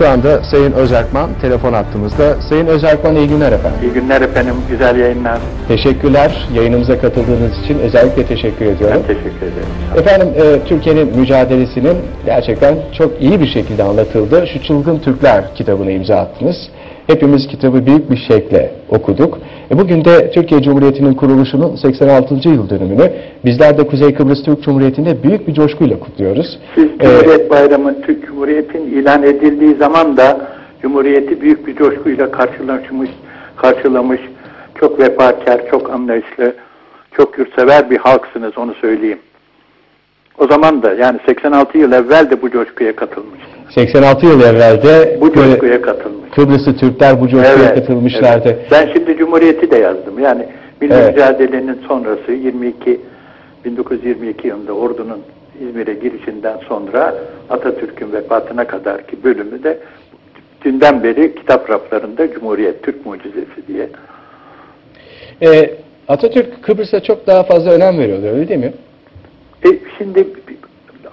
Şu anda Sayın Özerkman telefon attığımızda. Sayın Özerkman iyi günler efendim. İyi günler efendim, güzel yayınlar. Teşekkürler. Yayınımıza katıldığınız için özellikle teşekkür ediyorum. Ben teşekkür ederim. Efendim e, Türkiye'nin mücadelesinin gerçekten çok iyi bir şekilde anlatıldığı şu Çılgın Türkler kitabını imza attınız. Hepimiz kitabı büyük bir şekle okuduk. E, bugün de Türkiye Cumhuriyeti'nin kuruluşunun 86. yıl dönümünü bizler de Kuzey Kıbrıs Türk Cumhuriyeti'nde büyük bir coşkuyla kutluyoruz. Siz E, Cumhuriyet Bayramı, Türk Cumhuriyet'in ilan edildiği zaman da Cumhuriyeti büyük bir coşkuyla karşılamış, karşılamış, çok vefakar, çok anlayışlı, çok yurtsever bir halksınız onu söyleyeyim. O zaman da yani 86 yıl evvel de bu coşkuya katılmıştınız. 86 yıl evvelde Bu e, coşkuya katılmış. Kıbrıslı Türkler bu coşkuya katılmışlardı. evet. Ben şimdi Cumhuriyeti de yazdım. Yani milli Evet. mücadelenin sonrası 22 1922 yılında ordunun İzmir'e girişinden sonra Atatürk'ün vefatına kadar ki bölümü de dünden beri kitap raflarında Cumhuriyet Türk Mucizesi diye. E, Atatürk Kıbrıs'a çok daha fazla önem veriyordu öyle değil mi? E şimdi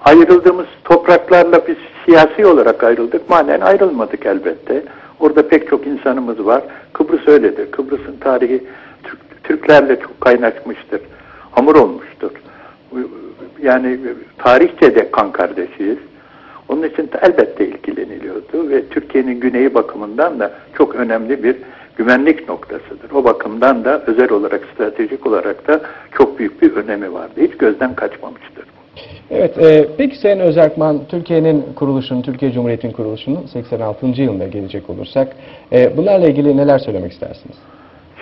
ayrıldığımız topraklarla biz siyasi olarak ayrıldık. Manen ayrılmadık elbette. Orada pek çok insanımız var. Kıbrıs öyledir. Kıbrıs'ın tarihi Türk- Türklerle çok kaynaşmıştır. Hamur olmuştur. Yani tarihçe de kan kardeşiyiz. Onun için elbette ilgileniliyordu ve Türkiye'nin güneyi bakımından da çok önemli bir güvenlik noktasıdır. O bakımdan da özel olarak, stratejik olarak da çok büyük bir önemi vardı. Hiç gözden kaçmamıştır. Evet, e, peki Sayın Özerkman, Türkiye'nin kuruluşunun, Türkiye Cumhuriyeti'nin kuruluşunun 86. yılına gelecek olursak, e, bunlarla ilgili neler söylemek istersiniz?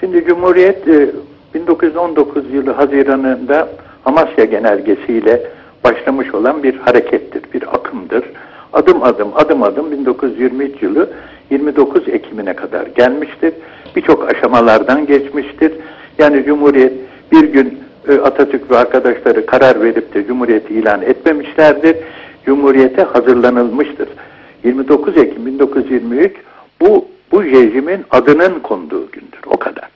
Şimdi Cumhuriyet e, 1919 yılı Haziran'ında Amasya Genelgesi'yle başlamış olan bir harekettir, bir akımdır. Adım adım, adım adım 1923 yılı 29 Ekim'ine kadar gelmiştir. Birçok aşamalardan geçmiştir. Yani Cumhuriyet bir gün Atatürk ve arkadaşları karar verip de Cumhuriyeti ilan etmemişlerdir. Cumhuriyete hazırlanılmıştır. 29 Ekim 1923 bu bu rejimin adının konduğu gündür. O kadar.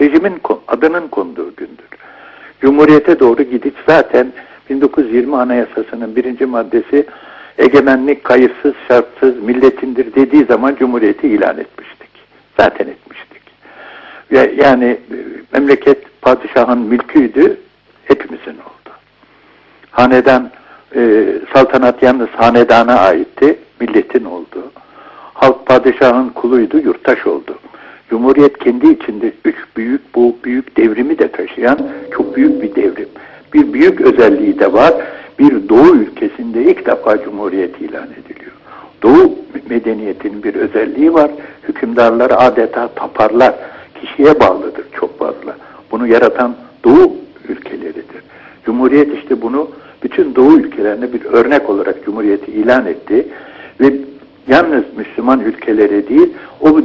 Rejimin adının konduğu gündür. Cumhuriyete doğru gidiş zaten 1920 Anayasası'nın birinci maddesi egemenlik kayıtsız şartsız milletindir dediği zaman Cumhuriyeti ilan etmiştik. Zaten etmiştik. Yani e, memleket padişahın mülküydü, hepimizin oldu. Hanedan, e, saltanat yalnız hanedana aitti, milletin oldu. Halk padişahın kuluydu, yurttaş oldu. Cumhuriyet kendi içinde üç büyük, bu büyük devrimi de taşıyan çok büyük bir devrim. Bir büyük özelliği de var. Bir Doğu ülkesinde ilk defa Cumhuriyet ilan ediliyor. Doğu medeniyetinin bir özelliği var. Hükümdarlar adeta taparlar. Kişiye bağlıdır çok fazla. Bunu yaratan Doğu ülkeleridir. Cumhuriyet işte bunu bütün Doğu ülkelerine bir örnek olarak Cumhuriyeti ilan etti ve yalnız Müslüman ülkeleri değil, o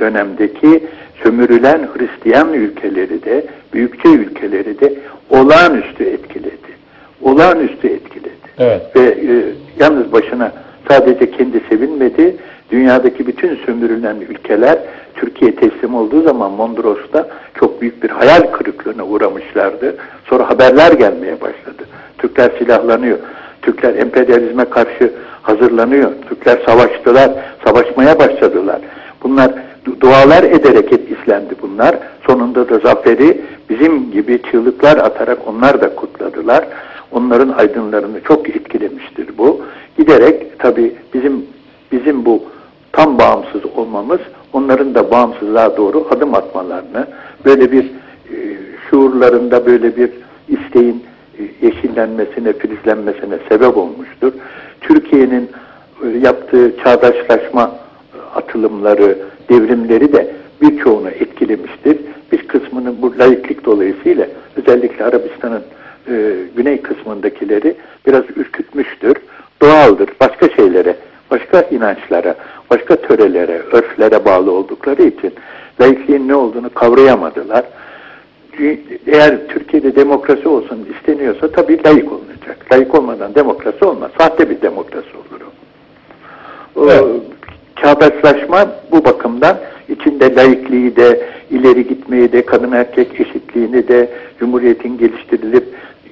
dönemdeki sömürülen Hristiyan ülkeleri de, büyükçe ülkeleri de olağanüstü etkiledi. Olağanüstü etkiledi. Evet. Ve e, yalnız başına sadece kendi sevinmedi, dünyadaki bütün sömürülen ülkeler Türkiye teslim olduğu zaman Mondros'ta çok büyük bir hayal kırıklığına uğramışlardı. Sonra haberler gelmeye başladı. Türkler silahlanıyor. Türkler emperyalizme karşı hazırlanıyor. Türkler savaştılar, savaşmaya başladılar. Bunlar du- dualar ederek hep izlendi bunlar. Sonunda da zaferi bizim gibi çığlıklar atarak onlar da kutladılar. Onların aydınlarını çok etkilemiştir bu. Giderek tabii bizim bizim bu tam bağımsız olmamız onların da bağımsızlığa doğru adım atmalarını böyle bir e, şuurlarında böyle bir isteğin e, yeşillenmesine, filizlenmesine sebep olmuştur. Türkiye'nin e, yaptığı çağdaşlaşma e, atılımları, devrimleri de birçoğunu etkilemiştir. Bir kısmını bu laiklik dolayısıyla özellikle Arabistan'ın e, güney kısmındakileri biraz ürkütmüştür. Doğaldır. Başka şeylere, başka inançlara, başka törelere, örflere bağlı oldukları için laikliğin ne olduğunu kavrayamadılar. Eğer Türkiye'de demokrasi olsun isteniyorsa tabii layık olunacak. Layık olmadan demokrasi olmaz. Sahte bir demokrasi olur o. O, Evet. Çağdaşlaşma bu bakımdan içinde laikliği de, ileri gitmeyi de, kadın erkek eşitliğini de, cumhuriyetin geliştirilip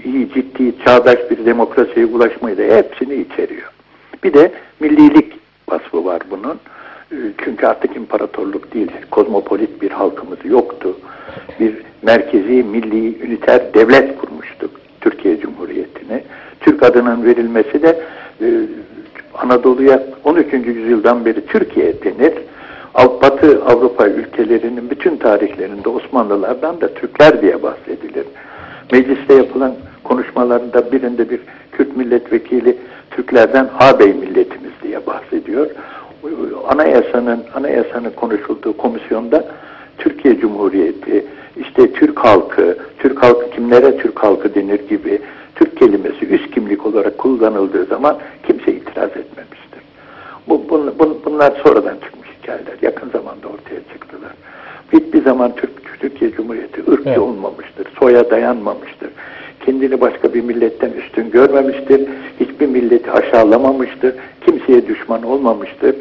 iyi ciddi çağdaş bir demokrasiye ulaşmayı da hepsini içeriyor. Bir de millilik vasfı var bunun. E, Çünkü artık imparatorluk değil, kozmopolit bir halkımız yoktu. Bir merkezi, milli, üniter devlet kurmuştuk Türkiye Cumhuriyeti'ni. Türk adının verilmesi de e, Anadolu'ya 13. yüzyıldan beri Türkiye denir. Batı Avrupa ülkelerinin bütün tarihlerinde Osmanlılardan da Türkler diye bahsedilir. Mecliste yapılan konuşmalarında birinde bir Kürt milletvekili Türklerden ağabey milletimiz diye bahsediyor. Anayasanın anayasanın konuşulduğu komisyonda Türkiye Cumhuriyeti, işte Türk halkı, Türk halkı kimlere Türk halkı denir gibi Türk kelimesi üst kimlik olarak kullanıldığı zaman kimse itiraz etmemiştir. Bu, bun- bun- bunlar sonradan çıkmış hikayeler. Yakın zamanda ortaya çıktılar. Hiçbir zaman Türk, Türkiye Cumhuriyeti ırkçı Evet. olmamıştır. Soya dayanmamıştır. Kendini başka bir milletten üstün görmemiştir. Hiçbir milleti aşağılamamıştır. Kimseye düşman olmamıştır.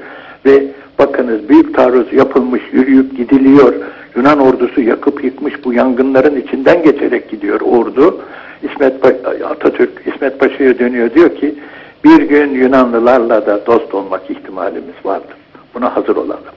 Ve bakınız büyük taarruz yapılmış, yürüyüp gidiliyor. Yunan ordusu yakıp yıkmış bu yangınların içinden geçerek gidiyor ordu. İsmet Pa- Atatürk İsmet Paşa'ya dönüyor diyor ki bir gün Yunanlılarla da dost olmak ihtimalimiz vardır. Buna hazır olalım.